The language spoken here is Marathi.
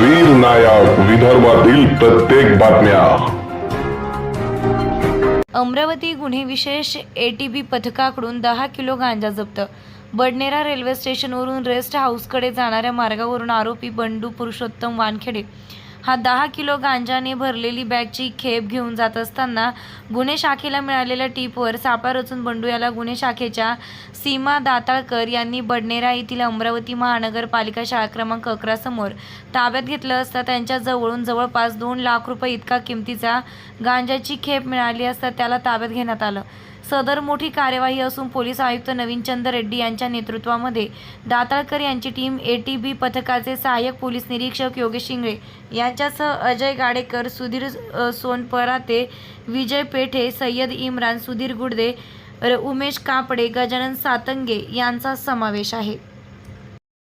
वीर नायक विदर्भातील प्रत्येक बातम्या. अमरावती गुन्हे विशेष एटीबी पथकाकडून दहा किलो गांजा जप्त. बडनेरा रेल्वे स्टेशनवरून रेस्ट हाऊसकडे जाणाऱ्या मार्गावरून आरोपी बंडू पुरुषोत्तम वानखेडे. हा दहा किलो गांजाने भरलेली बॅगची खेप घेऊन जात असताना गुन्हे शाखेला मिळालेल्या टीपवर सापा रचून बंडू याला गुन्हे शाखेच्या सीमा दाताळकर यांनी बडनेरा येथील अमरावती महानगरपालिका शाळा क्रमांक अकरासमोर ताब्यात घेतलं असता त्यांच्या जवळून जवळपास दोन लाख रुपये इतका किमतीचा गांजाची खेप मिळाली असता त्याला ताब्यात घेण्यात आलं. सदर मोठी कार्यवाही असून पोलीस आयुक्त नवीनचंद रेड्डी यांच्या नेतृत्वामध्ये दाताळकर यांची टीम ए टी बी पथकाचे सहाय्यक पोलीस निरीक्षक योगेश शिंगळे यांच्यासह अजय गाडेकर सुधीर सोनपराते विजय पेठे सय्यद इम्रान सुधीर गुडदे र- उमेश कापडे गजानन सातंगे यांचा समावेश आहे.